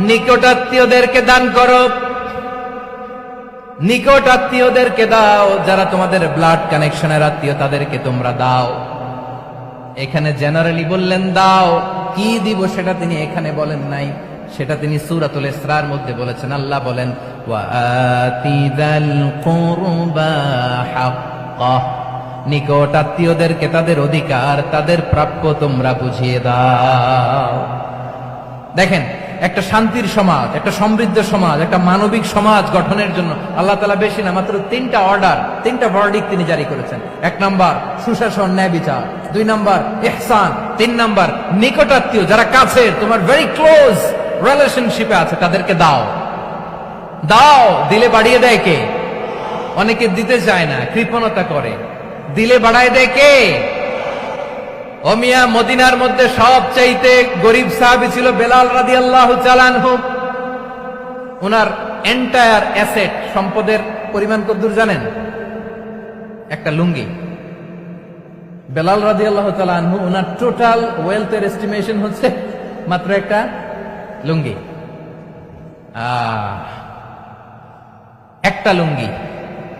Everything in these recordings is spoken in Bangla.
নিকটাত্মীয়দেরকে দান করো। দাও, যারা তোমাদের ব্লাড কানেকশনের আত্মীয়, তাদেরকে তোমরা দাও। এখানে জেনারেলি বললেন, দাও। কি দিব সেটা তিনি এখানে বলেন নাই। সেটা তিনি সূরাতুল ইসরার মধ্যে বলেছেন। আল্লাহ বলেন, ওয়া আতিদাল কুরবা নিকট আত্মীয়দেরকে তাদের অধিকার, তাদের প্রাপ্য তোমরা বুঝিয়ে দাও। দেখেন, একটা শান্তির সমাজ, একটা সমৃদ্ধ সমাজ, একটা মানবিক সমাজ গঠনের জন্য আল্লাহ তালা বেশি না, মাত্র তিনটা অর্ডার তিনটা ভার্ডিক তিনি জারি করেছেন। এক নাম্বার, সুশাসন, ন্যায় বিচার। দুই নাম্বার এহসান তিন নাম্বার নিকটাত্মীয় যারা কাছের, তোমার ভেরি ক্লোজ রিলেশনশিপে আছে, তাদেরকে দাও। দাও, দিলে বাড়িয়ে দেয় কে? অনেকে দিতে চায় না কৃপণতা করে। দিলে বাড়ায় দেয় কে? অমিয়া মদিনার মধ্যে সব চাইতে গরিব সাহাবি ছিল বেলাল রাদি আল্লাহ চালানহু ওনার এন্টায়ার অ্যাসেট সম্পদের পরিমাণ কদ্দূর জানেন? একটা লুঙ্গি। বেলাল রাদি আল্লাহ চালানহু ওনার টোটাল ওয়েলথের এস্টিমেশন হচ্ছে মাত্র একটা লুঙ্গি। আহ, একটা লুঙ্গি।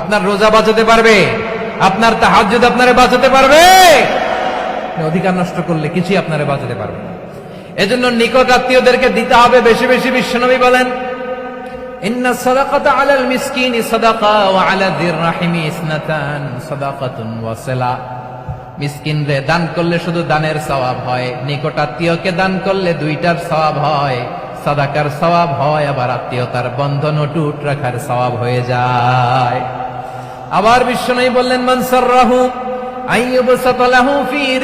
আপনার রোজা বাঁচাতে পারবে? আপনার তাহাজ্জুদ আপনারে বাঁচাতে পারবে? অধিকার নষ্ট করলে কিছুই আপনারে বাঁচাতে পারবে এজন্য নিকট আত্মীয়দেরকে দিতে হবে, বেশি বেশি বিশ্বনবী বলেন আলাল রাহিমি দান করলে শুধু দানের সওয়াব হয় দান করলে দুইটার হয় হয়, আবার আত্মীয়তার বন্ধন টুট রাখার সওয়াব হয়ে যায়। আবার বিশ্ব বিশ্বনবী বললেন, মান সাররাহু, আইয়ুবসাত ফি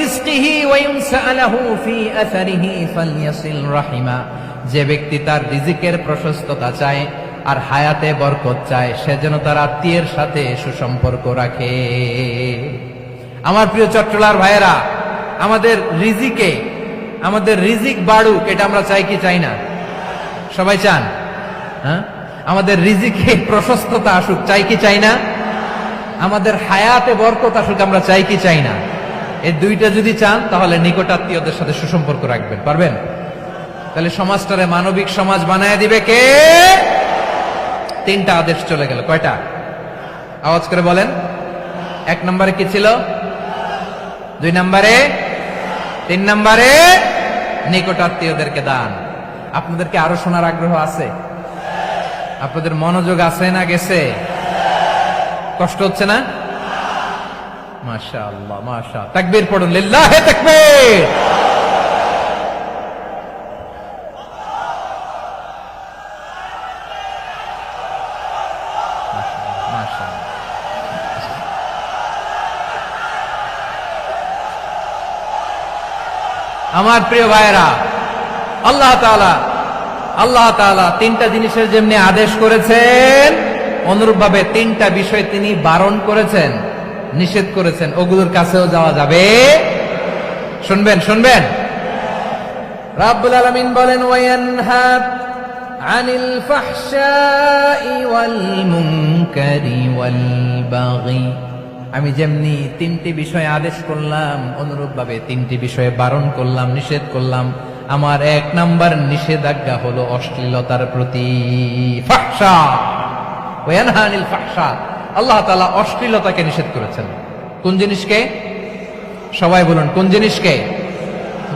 ফি যে ব্যক্তি তার রিজিকের প্রশস্ততা চায় আর হায়াতে বরকত চায়, সে যেন তার আত্মীয়ের সাথে সুসম্পর্ক রাখে। আমার প্রিয় চট্টলার ভাইয়েরা, আমাদের রিজিকে, আমাদের রিজিক বাড়ুক, এটা আমরা চাই কি চাই না? সবাই চান? হ্যাঁ? আমাদের রিজিকে প্রশস্ততা আসুক, চাই কি চাই না? আমাদের হায়াতে বরকত আসুক, আমরা চাই কি চাই না। এই দুইটা যদি চান, তাহলে নিকটাত্মীয়দের সাথে সুসম্পর্ক রাখবেন। পারবেন? তাহলে সমাজটারে মানবিক সমাজ বানায় দিবে কে? তিনটা আদেশ চলে গেল। কয়টা? আওয়াজ করে বলেন। এক নম্বরে কি ছিল? দুই নম্বরে? তিন নম্বরে? নিকটাত্মীয়দেরকে দান। আপনাদেরকে আরও শোনার আগ্রহ আছে? আপনাদের মনোযোগ আছে না গেছে? কষ্ট হচ্ছে না? মাশা আল্লাহ মাশা তাকবীর পড়ুন, লিল্লাহে তাকবীর! আমার প্রিয় ভাইয়েরা, আল্লাহ তাআলা আল্লাহ তাআলা তিনটা জিনিসের যেমনি আদেশ করেছেন অনুরূপভাবে তিনটা বিষয় তিনি বারণ করেছেন, নিষেধ করেছেন। ওগুলোর কাছেও যাওয়া যাবে। শুনবেন শুনবেন। রাব্বুল আলামিন বলেন ওয়ায়ানহা আনিল ফাহশাই ওয়াল মুনকারি ওয়াল বাগি। আমি যেমনি তিনটি বিষয়ে আদেশ করলাম, অনুরূপভাবে তিনটি বিষয়ে বারণ করলাম, নিষেধ করলাম, আমার এক নাম্বার নিষেধাজ্ঞা হলো অশ্লীলতার প্রতি ফাহশা। ওয়ানহা আনিল ফাহশা। আল্লাহ তাআলা অশ্লীলতাকে নিষেধ করেছেন। কোন জিনিসকে? সবাই বলুন, কোন জিনিসকে?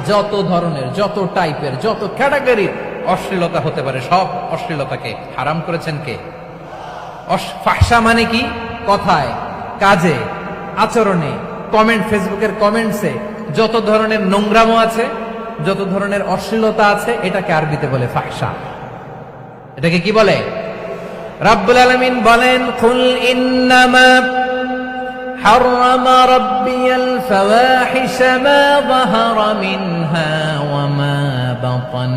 যত ধরনের, যত টাইপের, যত ক্যাটাগরির অশ্লীলতা হতে পারে, সব অশ্লীলতাকে হারাম করেছেন কে? ফাহশা মানে কি? কথায়, কাজে, আচরণে, কমেন্ট, ফেসবুকের কমেন্টসে, যত ধরনের নোংরামো আছে, যত ধরনের অশ্লীলতা আছে, এটাকে আরবিতে বলে ফাহশা। এটাকে কি বলে? রাব্বুল আলামিন বলেন কুল ইন্নামা حرم ربي الفواحش ما ظهر منها وما بطن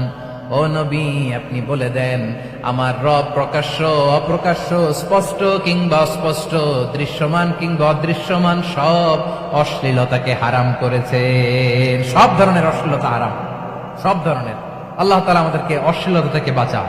ও নবী আপনি বলে দেন আমার রব প্রকাশ্য অপ্রকাশ্য স্পষ্ট কিংবা অস্পষ্ট দৃশ্যমান কিংবা অদৃশ্যমান সব অশ্লীলতাকে হারাম করেছে সব ধরনের অশ্লীলতা হারাম সব ধরনের আল্লাহ তাআলা আমাদেরকে অশ্লীলতা থেকে বাঁচান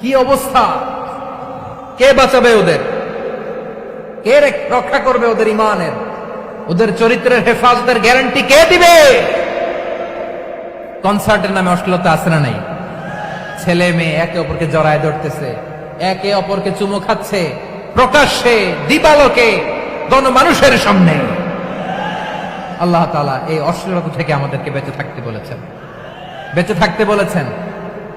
কি অবস্থা? কে বাঁচাবে ওদের? কে রক্ষা করবে ওদের ইমানের? ওদের চরিত্রের হেফাজতের গ্যারান্টি কে দিবে? কনসার্টের নামে অশ্লীলতা আছে না নাই? ছেলে মেয়ে একে অপরকে জড়ায় ধরতেছে, একে অপরকে চুমো খাচ্ছে, প্রকাশ্যে দিবালোকে গণমানুষের সামনে। আল্লাহ তাআলা এই অশ্লীলতা থেকে আমাদেরকে বেঁচে থাকতে বলেছেন। বেঁচে থাকতে বলেছেন।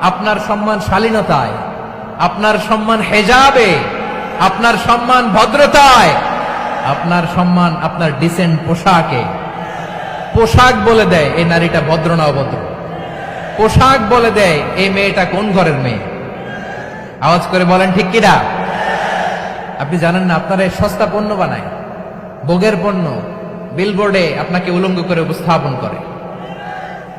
আপনার সম্মান শালীনতায়, আপনার সম্মান হেজাবে, আপনার সম্মান ভদ্রতায়, আপনার সম্মান আপনার ডিসেন্ট পোশাকে। পোশাক বলে দেয়, এই নারীটা ভদ্র না অভদ্র। পোশাক বলে দেয়, এই মেয়েটা কোন ঘরের মেয়ে? আওয়াজ করে বলেন, ঠিক কিনা আপনি জানেন না, আপনারা সস্তা পণ্য বানায়। ভোগের পণ্য বিলবোর্ডে আপনাকে উলঙ্গ করে উপস্থাপন করে।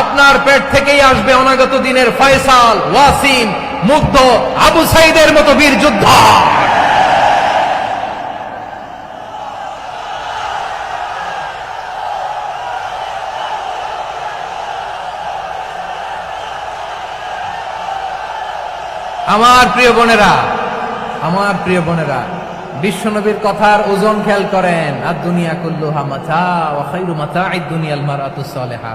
আপনার পেট থেকেই আসবে অনাগত দিনের ফয়সাল, ওয়াসিম, মুগ্ধ, আবু সাইদের মতো বীর যোদ্ধা। আমার প্রিয় বোনেরা, আমার প্রিয় বোনেরা, বিশ্বনবীর কথার ওজন খেয়াল করেন। আর দুনিয়া কুল্লু হামাচা ওয়াখাইরু মাতা দুনিয়াল মারাতুস সালেহা।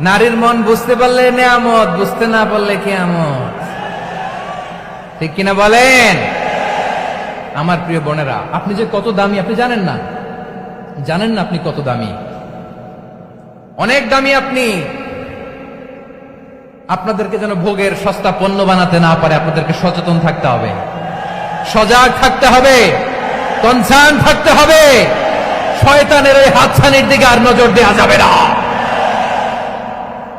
নারীর মন বুঝতে পারলে নেয়ামত, বুঝতে না পারলে কেয়ামত। ঠিক কিনা বলেন? আমার প্রিয় বোনেরা, আপনি যে কত দামি, আপনি জানেন না? জানেন না আপনি কত দামি? অনেক দামি আপনি। আপনাদেরকে যেন ভোগের সস্তা পণ্য বানাতে না পারে, আপনাদেরকে সচেতন থাকতে হবে। সজাগ থাকতে হবে। কনসার্ন থাকতে হবে। শয়তানের ওই হাতছানির দিকে আর নজর দেওয়া যাবে না।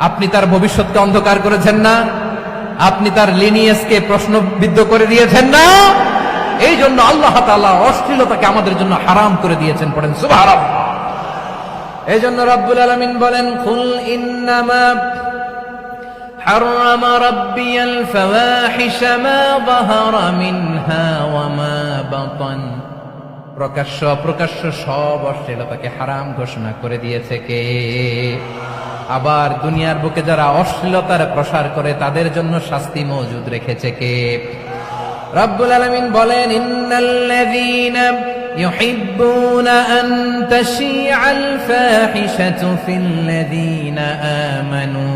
আপনি তার ভবিষ্যৎকে অন্ধকার করেছেন না আপনি তার লিনিয়াসকে প্রশ্নবিদ্ধ করে দিয়েছেন না এই জন্য আল্লাহ তাআলা অশ্লীলতাকে আমাদের জন্য হারাম করে দিয়েছেন পড়েন সুবহানাল্লাহ এই জন্য রব্বুল আলামিন বলেন কুল ইন্নামা حرم ربي الفواحش ما ظهر منها وما بطن প্রকাশ্য প্রকাশ্য সব অশ্লীলতাকে হারাম ঘোষণা করে দিয়েছে কে? আবার দুনিয়ার বুকে যারা অশ্লীলতার প্রসার করে, তাদের জন্য শাস্তি মজুদ রেখেছে কে? রব্বুল আলামিন বলেন, ইন্নাল্লাযীনা ইউহিব্বুনা আন তাশিআল ফাহিশাতু ফিল্লাযীনা আমানু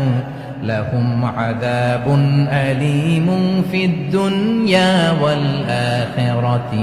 লাহুম আযাবুন আলীমুন ফিদ দুনিয়া ওয়াল আখিরাতি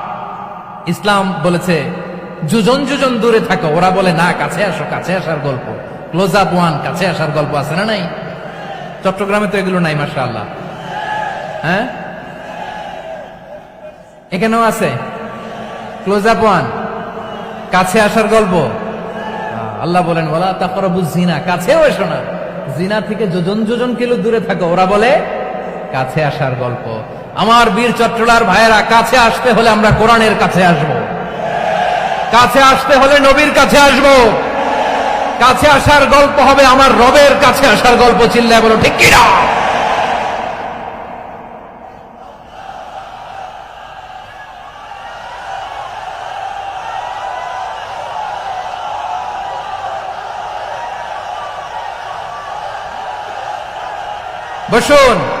ইসলাম বলেছে, যুজন যুজন দূরে থাকো, ওরা বলে, না, কাছে আসো, কাছে আসার গল্প। ক্লোজ আপ ওয়ান কাছে আসার গল্প আছে না নাই? চট্টগ্রামে তো এগুলো নাই মাসা আল্লাহ হ্যাঁ? এখানেও আছে। ক্লোজ আপ ওয়ান কাছে আসার গল্প। আল্লাহ বলেন বলা তারপর জিনা কাছেও এসো না। জিনা থেকে যোজন যোজন কিলো দূরে থাকো, ওরা বলে, কাছে আসার গল্প। আমার বীর চট্টলার ভাইয়েরা, কাছে আসতে হলে আমরা কোরআনের কাছে আসব। কাছে আসতে হলে নবীর কাছে আসব। কাছে আসার গল্প হবে আমার রবের কাছে আসার গল্প, চিল্লায় বলো, ঠিক কিনা? বসুন।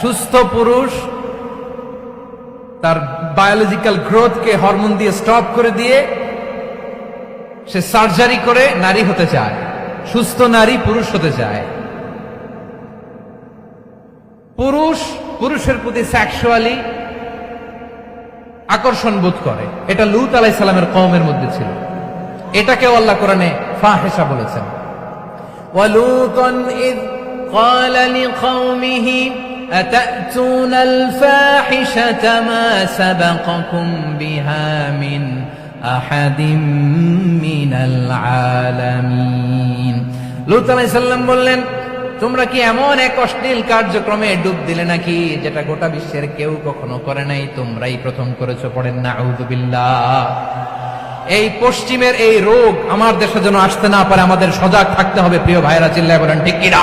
সুস্থ পুরুষ তার বায়োলজিক্যাল গ্রোথকে হরমোন দিয়ে স্টপ করে দিয়ে সে সার্জারি করে নারী হতে চায় সুস্থ নারী পুরুষ হতে চায় পুরুষ পুরুষের প্রতি সেক্সুয়ালি আকর্ষণ বোধ করে এটা লুত আলাই সালামের কমের মধ্যে ছিল এটাকেও আল্লাহ কোরআনে ফাহেসা বলেছেন ولوطا إذ قال لقومه أتأتون الفاحشة ما سبقكم بها من أحد من العالمين লুত আলাইসাল্লাম বললেন তোমরা কি এমন এক অশ্লীল কার্যক্রমে ডুব দিলে নাকি যেটা গোটা বিশ্বের কেউ কখনো করে নাই তোমরাই প্রথম করেছো পড়েন না আউদুবিল্লাহ এই পশ্চিমের এই রোগ আমার দেশে যেন আসতে না পারে আমাদের সজাগ থাকতে হবে প্রিয় ভাইরা চিল্লায় বলেন ঠিক কিনা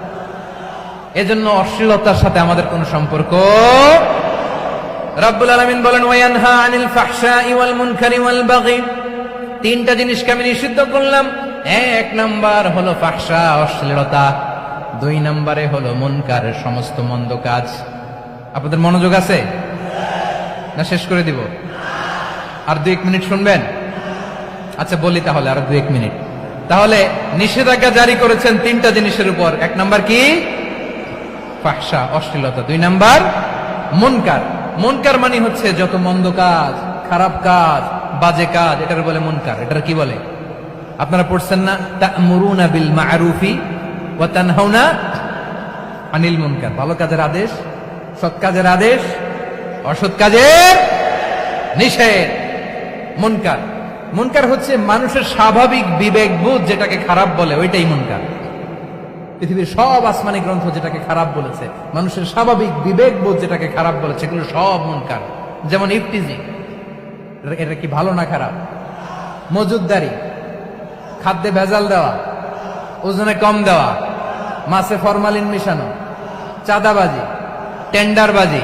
এজন্য অশ্লীলতার সাথে আমাদের কোন সম্পর্ক রব্বুল আলামিন বলেন, ওয়ায়ানহা আনিল ফাহশাই ওয়াল মুনকারি ওয়াল বাগি। তিনটা জিনিসকে আমি নিষিদ্ধ করলাম। এক নাম্বার হলো ফাহশা, অশ্লীলতা। দুই নাম্বারে হলো মুনকার, সমস্ত মন্দ কাজ। আপনাদের মনোযোগ আছে? না, শেষ করে দিব। আর দু এক মিনিট শুনবেন? আচ্ছা বলি তাহলে আর দু এক মিনিট। তাহলে নিষেধাজ্ঞা জারি করেছেন তিনটা জিনিসের উপর। এক নাম্বার কি? ফাহসা, অশ্লীলতা। দুই নাম্বার, মনকার। মনকার মানে হচ্ছে যত মন্দ কাজ, খারাপ কাজ, বাজে কাজ এটার বলে মনকার। এটার কি বলে? আপনারা পড়ছেন না? তা'মুরুনা বিল মা'রুফি ওয়া তানহাউনা আনিল মুনকার। ভালো কাজের আদেশ, সৎ কাজের আদেশ, অসৎ কাজের নিষেধ। মুনকার। মুনকার হচ্ছে মানুষের স্বাভাবিক বিবেকবোধ যেটাকে খারাপ বলে, ওইটাই মুনকার। পৃথিবীর সব আসমানি গ্রন্থ যেটাকে খারাপ বলেছে, মানুষের স্বাভাবিক বিবেকবোধ যেটাকে খারাপ বলেছে, এগুলো সব মুনকার। যেমন ইফটিজিং এটা কি ভালো না খারাপ? মজুদদারি, খাদ্যে ভেজাল দেওয়া, ওজনে কম দেওয়া, মাছে ফরমালিন মিশানো, চাঁদাবাজি, টেন্ডারবাজি,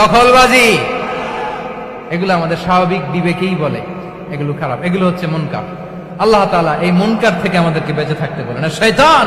দখলবাজি, এগুলো আমাদের স্বাভাবিক বিবেকেই বলে, এগুলো খারাপ, এগুলো হচ্ছে মুনকার। আল্লাহ তাআলা এই মুনকার থেকে আমাদেরকে বেঁচে থাকতে বলে না শয়তান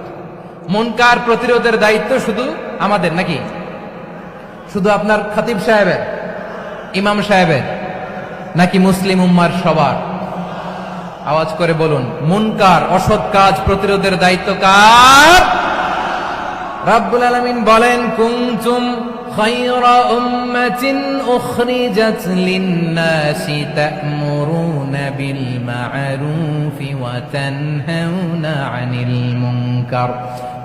মনকার প্রতিরোধের দায়িত্ব শুধু আমাদের নাকি শুধু আপনার খতিব সাহেবের ইমাম সাহেবের নাকি মুসলিম উম্মার সবার আওয়াজ করে বলুন মুনকার অসৎ কাজ প্রতিরোধের দায়িত্ব কার রাব্বুল আলামিন বলেন কুনতুম خير أمة أخرجت للناس تأمرون بالمعروف وتنهون عن المنكر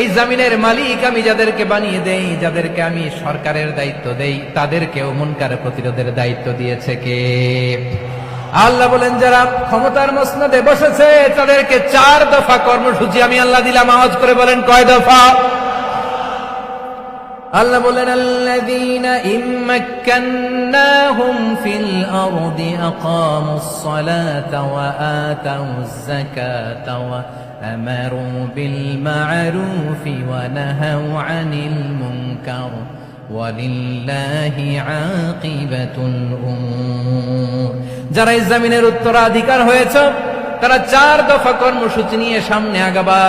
এই জামিনের মালিক আমি যাদেরকে বানিয়ে দেই, যাদেরকে আমি সরকারের দায়িত্ব দেই, তাদেরকেও মুনকার প্রতিরোধের দায়িত্ব দিয়েছে কে? আল্লাহ বলেন, যারা ক্ষমতার মসনদে বসেছে, তাদেরকে চার দফা কর্মসূচি আমি আল্লাহ দিলাম। আওয়াজ করে বলেন, কয় দফা? আল্লাহ বলেন, আল্লাযীনা ইম্মাক্কান্নাহুম ফিল আরদি আকামুস সালাতা ওয়া আতাউজ যাকাতা ওয়া আমারু বিল মা'রুফি ওয়া নাহাউ আনিল মুনকার ওয়ালিল্লাহি আকিবাতুল উমূর. যারা এই জমিনের উত্তরাধিকার হয়েছে, তারা চার দফা কর্মসূচি নিয়ে সামনে আগাবা।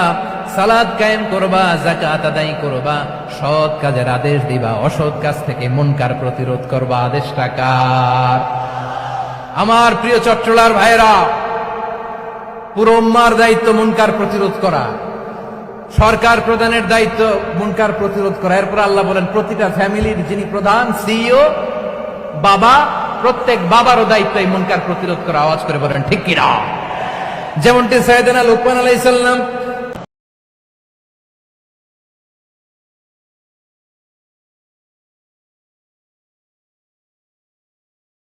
সালাদ কায়েম করবা জাকাত আদায় করবা, সৎ কাজের আদেশ দিবা, অসৎ কাজ থেকে মনকার প্রতিরোধ করবা, আদেশটা কার? আমার প্রিয় চট্টলার ভাইরা পুরো উম্মার দায়িত্ব মুনকার প্রতিরোধ করা। সরকার প্রধানের দায়িত্ব মুনকার প্রতিরোধ করা। এরপর আল্লাহ বলেন, প্রতিটা ফ্যামিলির যিনি প্রধান, সিইও, বাবা, প্রত্যেক বাবারও দায়িত্ব এই মুনকার প্রতিরোধ করা। আওয়াজ করে বলেন, ঠিক কিনা? যেমনটি সৈয়দনা লোকমান আলাইসাল্লাম